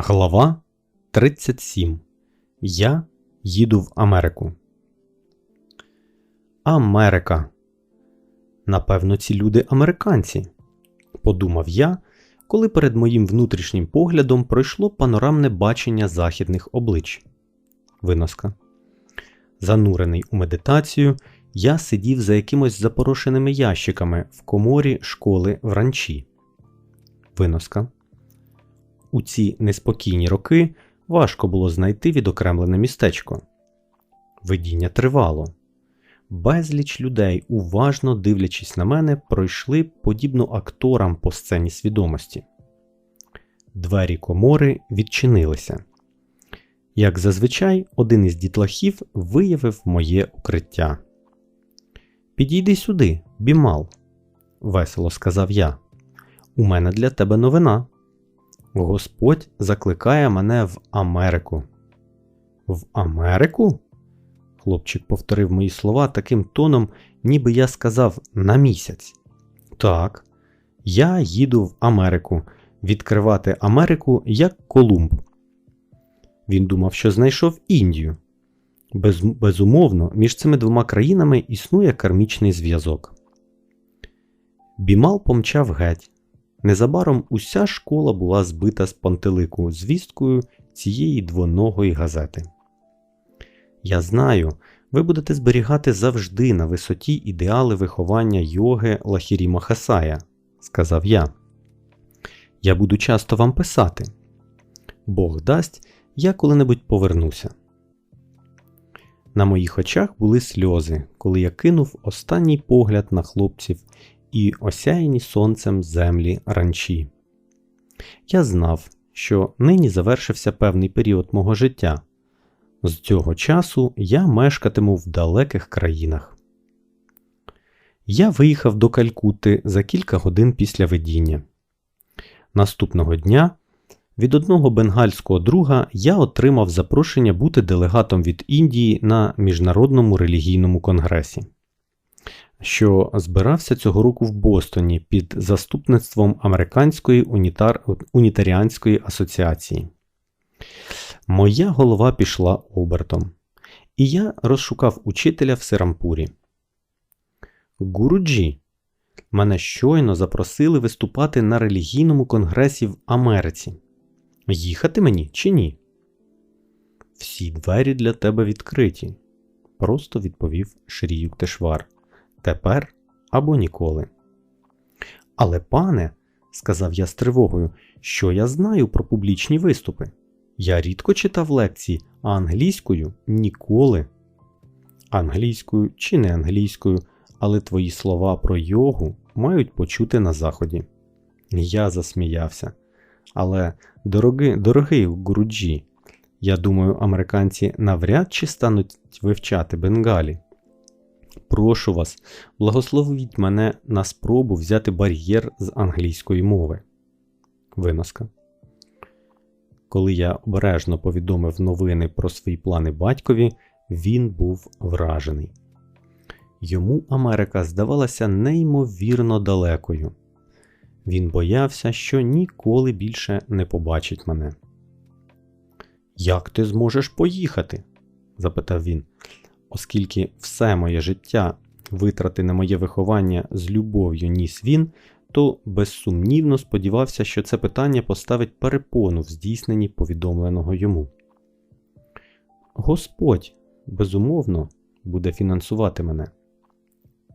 Глава 37. Я їду в Америку. Америка. Напевно, ці люди американці. Подумав я, коли перед моїм внутрішнім поглядом пройшло панорамне бачення західних облич. Виноска. Занурений у медитацію, я сидів за якимось запорошеними ящиками в коморі школи в ранчі. Виноска. У ці неспокійні роки важко було знайти відокремлене містечко. Видіння тривало. Безліч людей, уважно дивлячись на мене, пройшли подібно акторам по сцені свідомості. Двері комори відчинилися. Як зазвичай, один із дітлахів виявив моє укриття. Підійди сюди, бімал, весело сказав я. У мене для тебе новина. Господь закликає мене в Америку. В Америку? Хлопчик повторив мої слова таким тоном, ніби я сказав на місяць. Так, я їду в Америку відкривати Америку як Колумб. Він думав, що знайшов Індію. Без, безумовно, між цими двома країнами існує кармічний зв'язок. Бімал помчав геть. Незабаром уся школа була збита з пантелику звісткою цієї двоногої газети. Я знаю, ви будете зберігати завжди на висоті ідеали виховання йоги Лахірі Махасая, сказав я. Я буду часто вам писати. Бог дасть, я коли-небудь повернуся. На моїх очах були сльози, коли я кинув останній погляд на хлопців і осяяні сонцем землі ранчі. Я знав, що нині завершився певний період мого життя. З цього часу я мешкатиму в далеких країнах. Я виїхав до Калькутти за кілька годин після видіння. Наступного дня від одного бенгальського друга я отримав запрошення бути делегатом від Індії на Міжнародному релігійному конгресі що збирався цього року в Бостоні під заступництвом Американської унітар... унітаріанської асоціації. Моя голова пішла обертом, і я розшукав учителя в Сирампурі. Гуруджі, мене щойно запросили виступати на релігійному конгресі в Америці. Їхати мені чи ні? Всі двері для тебе відкриті, просто відповів Шрі Юктешвар тепер або ніколи. Але, пане, сказав я з тривогою, що я знаю про публічні виступи. Я рідко читав лекції, а англійською ніколи. Англійською чи не англійською, але твої слова про йогу мають почути на заході. Я засміявся. Але, дорогий, дорогий Гуруджі, я думаю, американці навряд чи стануть вивчати бенгалі. Прошу вас, благословіть мене на спробу взяти бар'єр з англійської мови. Виноска. Коли я обережно повідомив новини про свої плани батькові, він був вражений. Йому Америка здавалася неймовірно далекою. Він боявся, що ніколи більше не побачить мене. Як ти зможеш поїхати? запитав він оскільки все моє життя витрати на моє виховання з любов'ю ніс він, то безсумнівно сподівався, що це питання поставить перепону в здійсненні повідомленого йому. Господь, безумовно, буде фінансувати мене.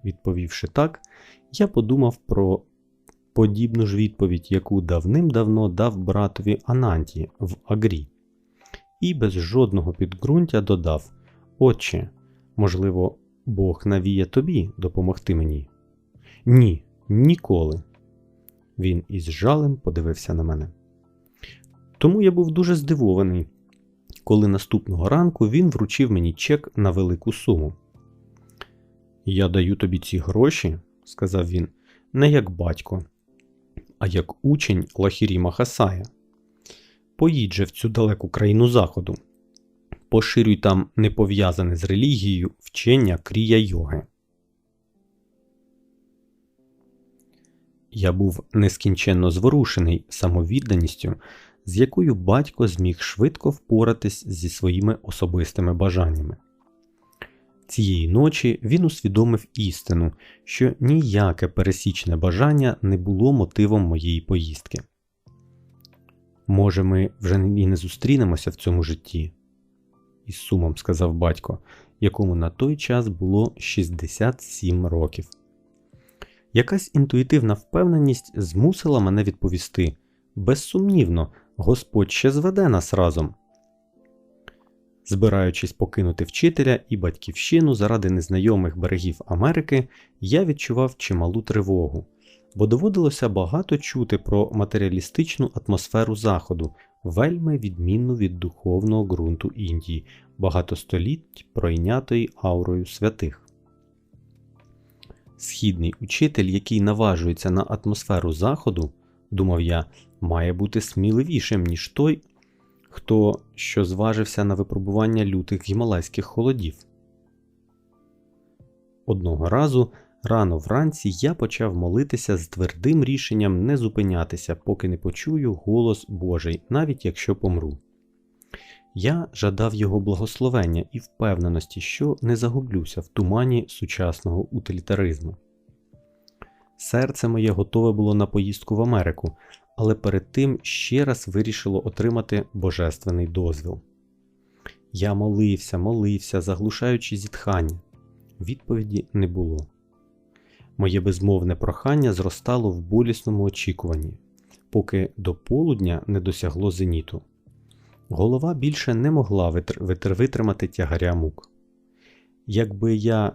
Відповівши так, я подумав про подібну ж відповідь, яку давним-давно дав братові Ананті в Агрі, і без жодного підґрунтя додав Отче, Можливо, Бог навіє тобі допомогти мені? Ні, ніколи. Він із жалем подивився на мене. Тому я був дуже здивований, коли наступного ранку він вручив мені чек на велику суму. Я даю тобі ці гроші, сказав він, не як батько, а як учень Лахірі Махасая. Поїдь же в цю далеку країну заходу поширюй там непов'язане з релігією вчення крія йоги. Я був нескінченно зворушений самовідданістю, з якою батько зміг швидко впоратись зі своїми особистими бажаннями. Цієї ночі він усвідомив істину, що ніяке пересічне бажання не було мотивом моєї поїздки. Може, ми вже і не зустрінемося в цьому житті, із сумом сказав батько, якому на той час було 67 років. Якась інтуїтивна впевненість змусила мене відповісти безсумнівно, Господь ще зведе нас разом. Збираючись покинути вчителя і батьківщину заради незнайомих берегів Америки, я відчував чималу тривогу, бо доводилося багато чути про матеріалістичну атмосферу Заходу, вельми відмінну від духовного ґрунту Індії, багато століть пройнятої аурою святих. Східний учитель, який наважується на атмосферу Заходу, думав я, має бути сміливішим, ніж той, хто що зважився на випробування лютих гімалайських холодів. Одного разу рано вранці я почав молитися з твердим рішенням не зупинятися, поки не почую голос Божий, навіть якщо помру. Я жадав його благословення і впевненості, що не загублюся в тумані сучасного утилітаризму. Серце моє готове було на поїздку в Америку, але перед тим ще раз вирішило отримати божественний дозвіл. Я молився, молився, заглушаючи зітхання. Відповіді не було. Моє безмовне прохання зростало в болісному очікуванні, поки до полудня не досягло зеніту. Голова більше не могла витр витримати тягаря мук. Якби я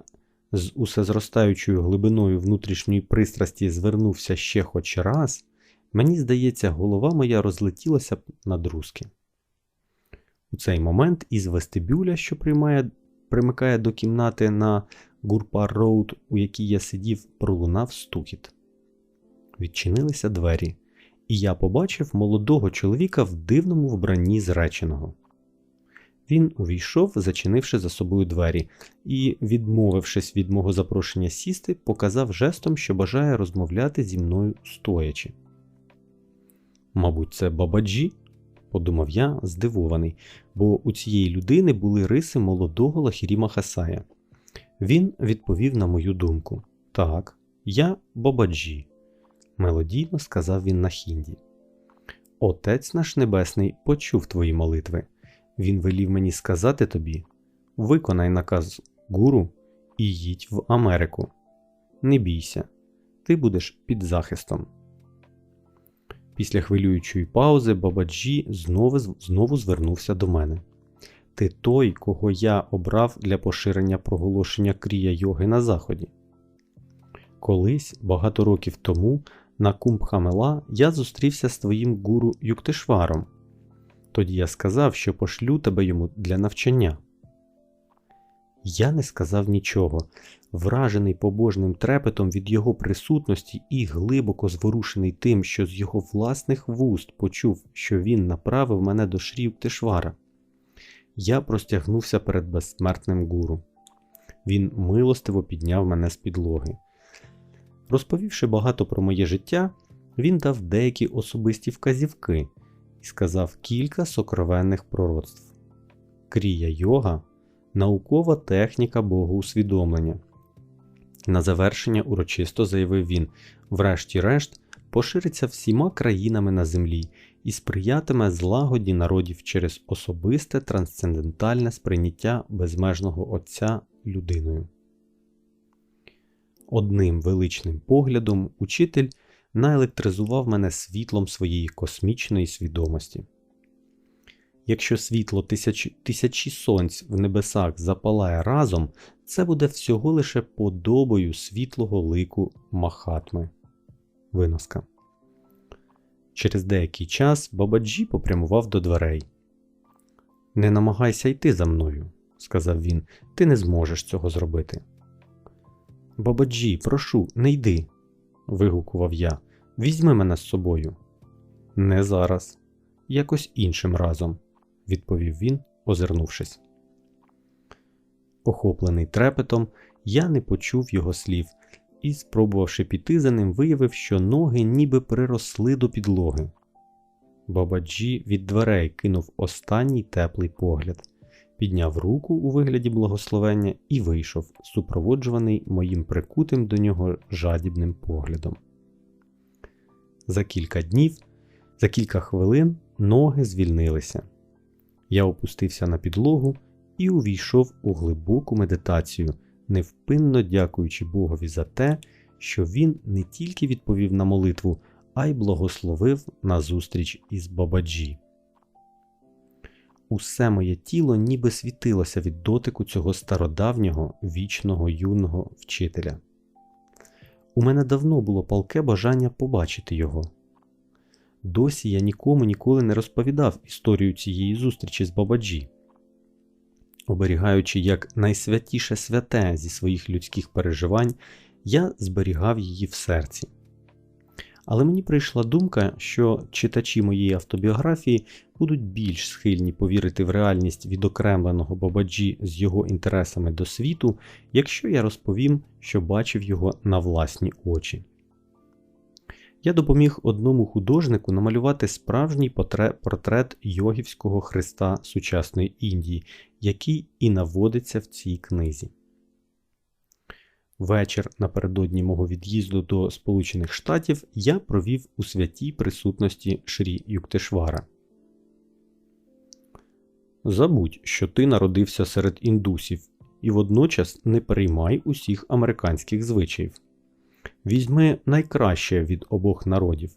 з усезростаючою глибиною внутрішньої пристрасті звернувся ще хоч раз, мені здається, голова моя розлетілася б на друзки. У цей момент із вестибюля, що приймає, примикає до кімнати на Гурпар Роуд, у якій я сидів, пролунав стукіт. Відчинилися двері і я побачив молодого чоловіка в дивному вбранні зреченого. Він увійшов, зачинивши за собою двері, і, відмовившись від мого запрошення сісти, показав жестом, що бажає розмовляти зі мною стоячи. Мабуть, це бабаджі, подумав я, здивований, бо у цієї людини були риси молодого Лахіріма Хасая. Він відповів на мою думку: Так, я бабаджі мелодійно сказав він на хінді. Отець наш Небесний почув твої молитви. Він велів мені сказати тобі: виконай наказ гуру і їдь в Америку. Не бійся, ти будеш під захистом. Після хвилюючої паузи Бабаджі знову, знову звернувся до мене. Ти той, кого я обрав для поширення проголошення крія йоги на Заході. Колись, багато років тому, на Кумбхамела я зустрівся з твоїм гуру Юктишваром. Тоді я сказав, що пошлю тебе йому для навчання. Я не сказав нічого, вражений побожним трепетом від його присутності і глибоко зворушений тим, що з його власних вуст почув, що він направив мене до Шрі Юктишвара. Я простягнувся перед безсмертним гуру. Він милостиво підняв мене з підлоги. Розповівши багато про моє життя, він дав деякі особисті вказівки і сказав кілька сокровенних пророцтв. Крія йога наукова техніка богоусвідомлення. На завершення урочисто заявив він, врешті-решт, пошириться всіма країнами на землі і сприятиме злагоді народів через особисте трансцендентальне сприйняття безмежного Отця людиною. Одним величним поглядом учитель наелектризував мене світлом своєї космічної свідомості. Якщо світло тисячі, тисячі сонць в небесах запалає разом, це буде всього лише подобою світлого лику Махатми. Виноска. Через деякий час Бабаджі попрямував до дверей. Не намагайся йти за мною, сказав він, ти не зможеш цього зробити. Бабаджі, прошу, не йди, вигукував я. Візьми мене з собою. Не зараз, якось іншим разом, відповів він, озирнувшись. Охоплений трепетом, я не почув його слів і, спробувавши піти за ним, виявив, що ноги ніби приросли до підлоги. Бабаджі від дверей кинув останній теплий погляд, підняв руку у вигляді благословення і вийшов, супроводжуваний моїм прикутим до нього жадібним поглядом. За кілька днів, за кілька хвилин ноги звільнилися. Я опустився на підлогу і увійшов у глибоку медитацію, невпинно дякуючи Богові за те, що він не тільки відповів на молитву, а й благословив на зустріч із Бабаджі. Усе моє тіло ніби світилося від дотику цього стародавнього вічного юного вчителя. У мене давно було палке бажання побачити його. Досі я нікому ніколи не розповідав історію цієї зустрічі з Бабаджі, оберігаючи як найсвятіше святе зі своїх людських переживань, я зберігав її в серці. Але мені прийшла думка, що читачі моєї автобіографії будуть більш схильні повірити в реальність відокремленого Бабаджі з його інтересами до світу, якщо я розповім, що бачив його на власні очі. Я допоміг одному художнику намалювати справжній портрет йогівського Христа сучасної Індії, який і наводиться в цій книзі. Вечір напередодні мого від'їзду до Сполучених Штатів я провів у святій присутності Шрі Юктешвара. Забудь, що ти народився серед індусів, і водночас не переймай усіх американських звичаїв. Візьми найкраще від обох народів.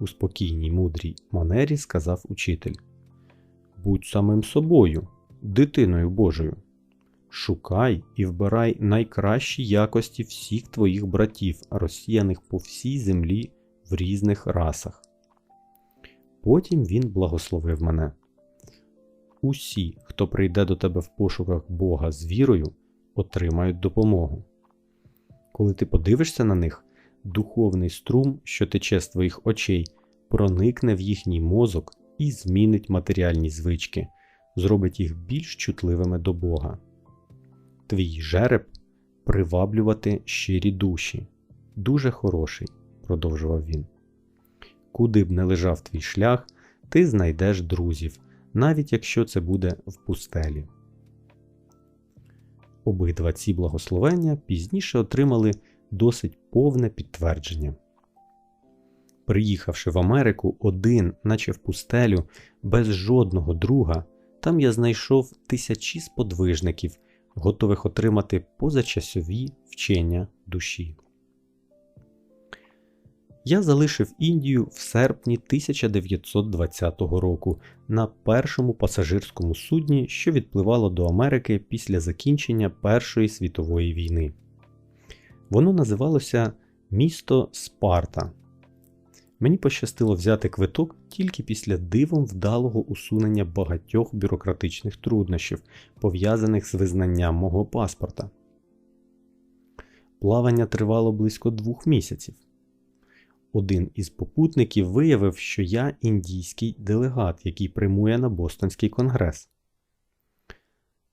У спокійній мудрій манері сказав учитель. Будь самим собою, дитиною Божою. Шукай і вбирай найкращі якості всіх твоїх братів, розсіяних по всій землі в різних расах. Потім він благословив мене. Усі, хто прийде до тебе в пошуках Бога з вірою, отримають допомогу. Коли ти подивишся на них, духовний струм, що тече з твоїх очей, проникне в їхній мозок і змінить матеріальні звички, зробить їх більш чутливими до Бога твій жереб приваблювати щирі душі. Дуже хороший, продовжував він. Куди б не лежав твій шлях, ти знайдеш друзів, навіть якщо це буде в пустелі. Обидва ці благословення пізніше отримали досить повне підтвердження. Приїхавши в Америку один, наче в пустелю, без жодного друга, там я знайшов тисячі сподвижників, готових отримати позачасові вчення душі. Я залишив Індію в серпні 1920 року на першому пасажирському судні, що відпливало до Америки після закінчення Першої світової війни. Воно називалося Місто Спарта. Мені пощастило взяти квиток тільки після дивом вдалого усунення багатьох бюрократичних труднощів, пов'язаних з визнанням мого паспорта. Плавання тривало близько двох місяців. Один із попутників виявив, що я індійський делегат, який прямує на Бостонський конгрес.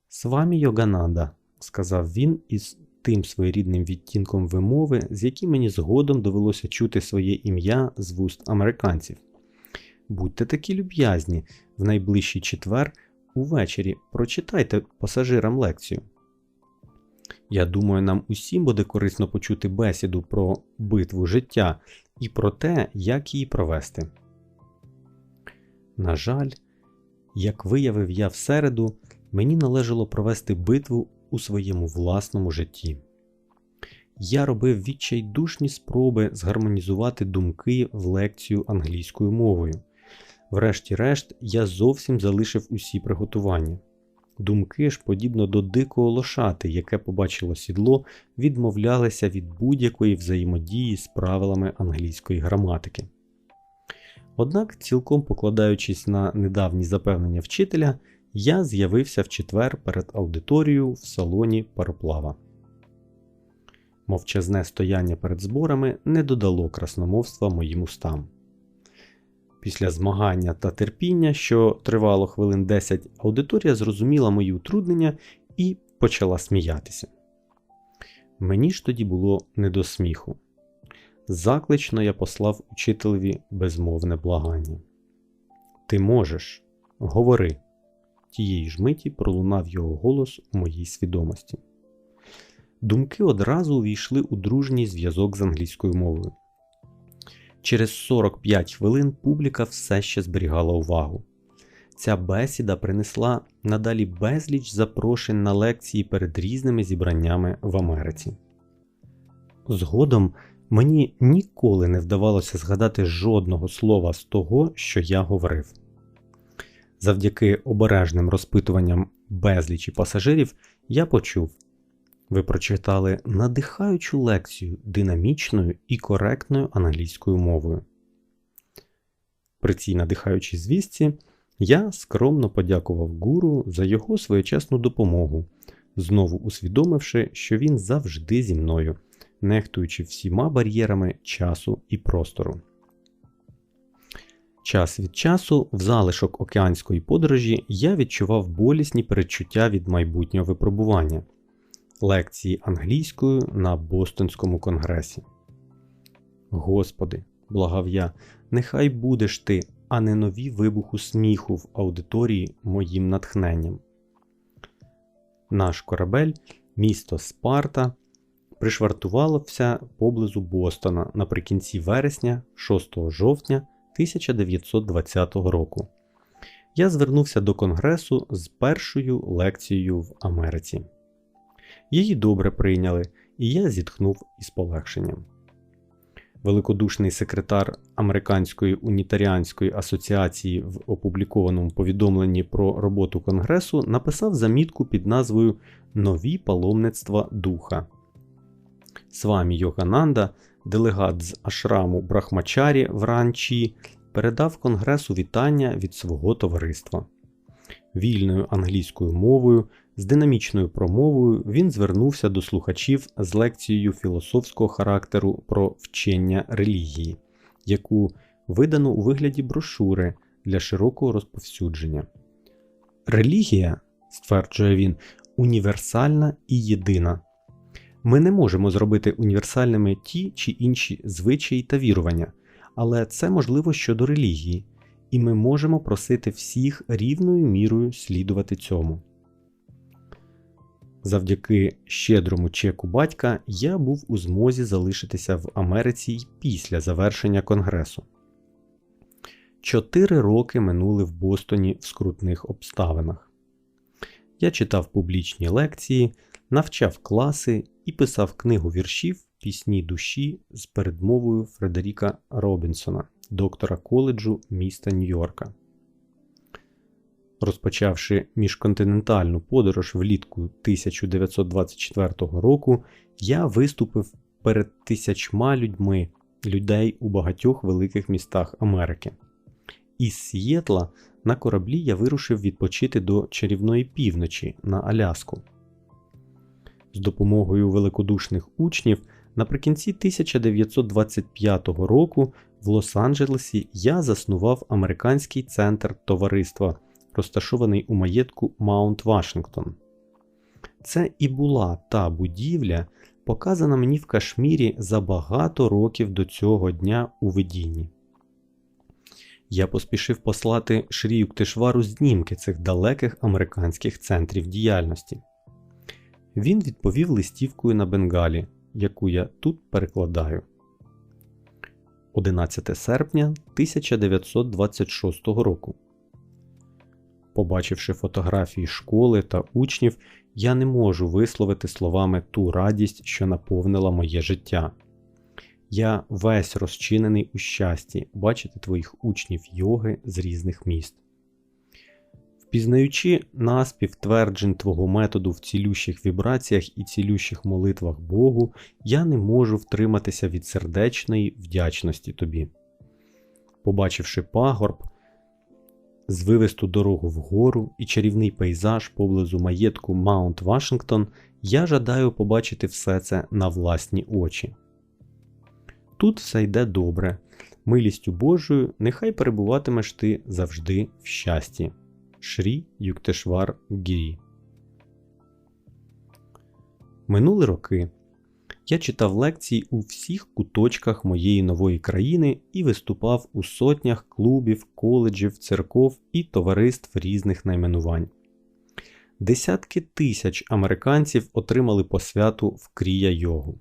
Свамі Йогананда, сказав він із тим своєрідним відтінком вимови, з яким мені згодом довелося чути своє ім'я з вуст американців. Будьте такі люб'язні, в найближчий четвер увечері прочитайте пасажирам лекцію. Я думаю, нам усім буде корисно почути бесіду про битву життя і про те, як її провести. На жаль, як виявив я в середу, мені належало провести битву у своєму власному житті. Я робив відчайдушні спроби згармонізувати думки в лекцію англійською мовою. Врешті-решт, я зовсім залишив усі приготування. Думки ж, подібно до дикого лошати, яке побачило сідло, відмовлялися від будь-якої взаємодії з правилами англійської граматики. Однак, цілком покладаючись на недавні запевнення вчителя, я з'явився в четвер перед аудиторією в салоні пароплава. Мовчазне стояння перед зборами не додало красномовства моїм устам. Після змагання та терпіння, що тривало хвилин 10, аудиторія зрозуміла мої утруднення і почала сміятися. Мені ж тоді було не до сміху. Заклично я послав учителеві безмовне благання. Ти можеш, говори. Тієї ж миті пролунав його голос у моїй свідомості. Думки одразу увійшли у дружній зв'язок з англійською мовою. Через 45 хвилин публіка все ще зберігала увагу. Ця бесіда принесла надалі безліч запрошень на лекції перед різними зібраннями в Америці. Згодом мені ніколи не вдавалося згадати жодного слова з того, що я говорив. Завдяки обережним розпитуванням безлічі пасажирів я почув. Ви прочитали надихаючу лекцію динамічною і коректною англійською мовою. При цій надихаючій звістці я скромно подякував гуру за його своєчасну допомогу, знову усвідомивши, що він завжди зі мною, нехтуючи всіма бар'єрами часу і простору. Час від часу, в залишок океанської подорожі, я відчував болісні передчуття від майбутнього випробування лекції англійською на Бостонському конгресі. Господи, благав я, нехай будеш ти, а не нові вибуху сміху в аудиторії моїм натхненням. Наш корабель, місто Спарта, пришвартувався поблизу Бостона наприкінці вересня, 6 жовтня 1920 року. Я звернувся до Конгресу з першою лекцією в Америці. Її добре прийняли, і я зітхнув із полегшенням. Великодушний секретар Американської унітаріанської асоціації в опублікованому повідомленні про роботу Конгресу написав замітку під назвою Нові паломництва духа. Свамі Йогананда, делегат з Ашраму Брахмачарі в Ранчі, передав Конгресу вітання від свого товариства. Вільною англійською мовою з динамічною промовою він звернувся до слухачів з лекцією філософського характеру про вчення релігії, яку видано у вигляді брошури для широкого розповсюдження. Релігія, стверджує він, універсальна і єдина. Ми не можемо зробити універсальними ті чи інші звичаї та вірування, але це можливо щодо релігії, і ми можемо просити всіх рівною мірою слідувати цьому. Завдяки щедрому чеку батька я був у змозі залишитися в Америці й після завершення конгресу. Чотири роки минули в Бостоні в скрутних обставинах. Я читав публічні лекції, навчав класи і писав книгу віршів Пісні душі з передмовою Фредеріка Робінсона, доктора коледжу міста Нью-Йорка. Розпочавши міжконтинентальну подорож влітку 1924 року, я виступив перед тисячма людьми, людей у багатьох великих містах Америки. Із Сієтла на кораблі я вирушив відпочити до чарівної півночі на Аляску. З допомогою великодушних учнів наприкінці 1925 року в Лос-Анджелесі я заснував американський центр товариства розташований у маєтку Маунт Вашингтон. Це і була та будівля, показана мені в Кашмірі за багато років до цього дня у видінні. Я поспішив послати Шрі Юктишвару знімки цих далеких американських центрів діяльності. Він відповів листівкою на бенгалі, яку я тут перекладаю. 11 серпня 1926 року. Побачивши фотографії школи та учнів, я не можу висловити словами ту радість, що наповнила моє життя. Я весь розчинений у щасті бачити твоїх учнів йоги з різних міст. Впізнаючи наспів тверджень твого методу в цілющих вібраціях і цілющих молитвах Богу, я не можу втриматися від сердечної вдячності тобі. Побачивши пагорб, звивисту дорогу вгору і чарівний пейзаж поблизу маєтку Маунт Вашингтон, я жадаю побачити все це на власні очі. Тут все йде добре, милістю Божою, нехай перебуватимеш ти завжди в щасті. Шрі Юктешвар Гірі. Минули роки. Я читав лекції у всіх куточках моєї нової країни і виступав у сотнях клубів, коледжів, церков і товариств різних найменувань. Десятки тисяч американців отримали посвяту в крія йогу.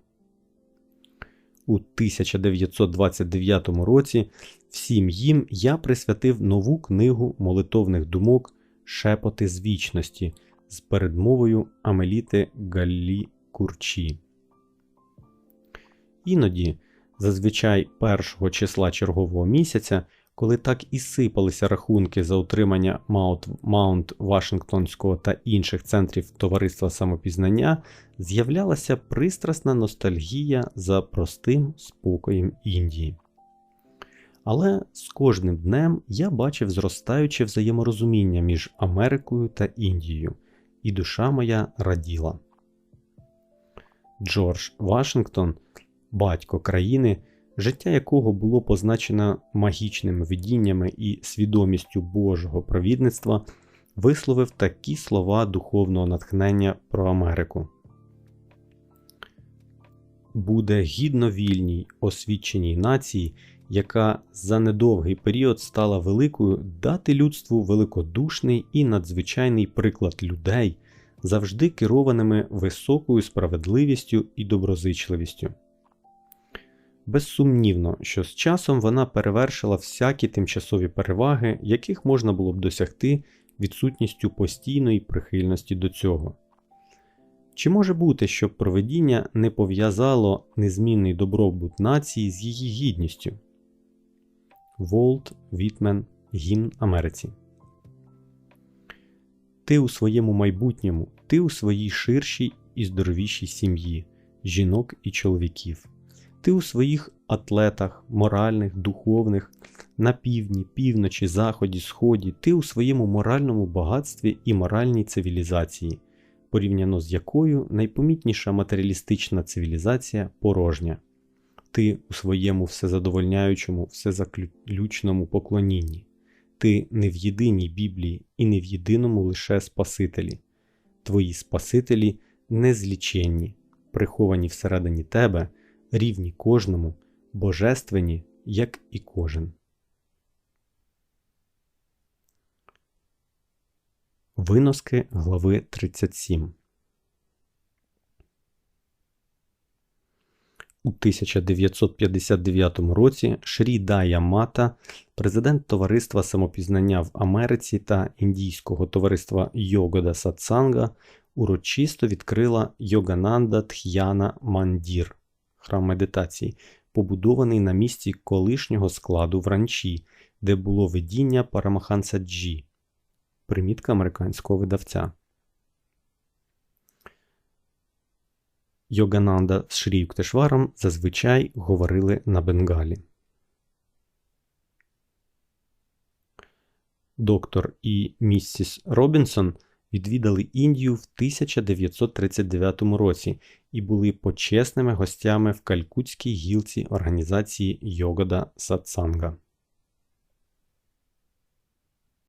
У 1929 році всім їм я присвятив нову книгу молитовних думок Шепоти з вічності з передмовою Амеліти Галлі Курчі. Іноді, зазвичай першого числа чергового місяця, коли так і сипалися рахунки за утримання Маунт, Вашингтонського та інших центрів товариства самопізнання, з'являлася пристрасна ностальгія за простим спокоєм Індії. Але з кожним днем я бачив зростаюче взаєморозуміння між Америкою та Індією, і душа моя раділа. Джордж Вашингтон, батько країни, життя якого було позначено магічними видіннями і свідомістю Божого провідництва, висловив такі слова духовного натхнення про Америку. Буде гідно вільній освіченій нації, яка за недовгий період стала великою, дати людству великодушний і надзвичайний приклад людей, завжди керованими високою справедливістю і доброзичливістю. Безсумнівно, що з часом вона перевершила всякі тимчасові переваги, яких можна було б досягти відсутністю постійної прихильності до цього. Чи може бути, щоб проведіння не пов'язало незмінний добробут нації з її гідністю? Волт Вітмен Гімн Америці. Ти у своєму майбутньому, ти у своїй ширшій і здоровішій сім'ї, жінок і чоловіків. Ти у своїх атлетах, моральних, духовних, на півдні, півночі, заході, сході, ти у своєму моральному багатстві і моральній цивілізації, порівняно з якою найпомітніша матеріалістична цивілізація порожня. Ти у своєму всезадовольняючому, всезаключному поклонінні. Ти не в єдиній Біблії і не в єдиному лише Спасителі. Твої Спасителі незліченні, приховані всередині тебе рівні кожному, божественні, як і кожен. Виноски глави 37 У 1959 році Шрі Дая Мата, президент Товариства самопізнання в Америці та Індійського товариства Йогода Сатсанга, урочисто відкрила Йогананда Тх'яна Мандір храм медитації, побудований на місці колишнього складу в ранчі, де було видіння Парамаханса Джі, примітка американського видавця. Йогананда з Шрі Юктешваром зазвичай говорили на бенгалі. Доктор і міссіс Робінсон відвідали Індію в 1939 році і були почесними гостями в Калькутській гілці організації Йогода Сатсанга.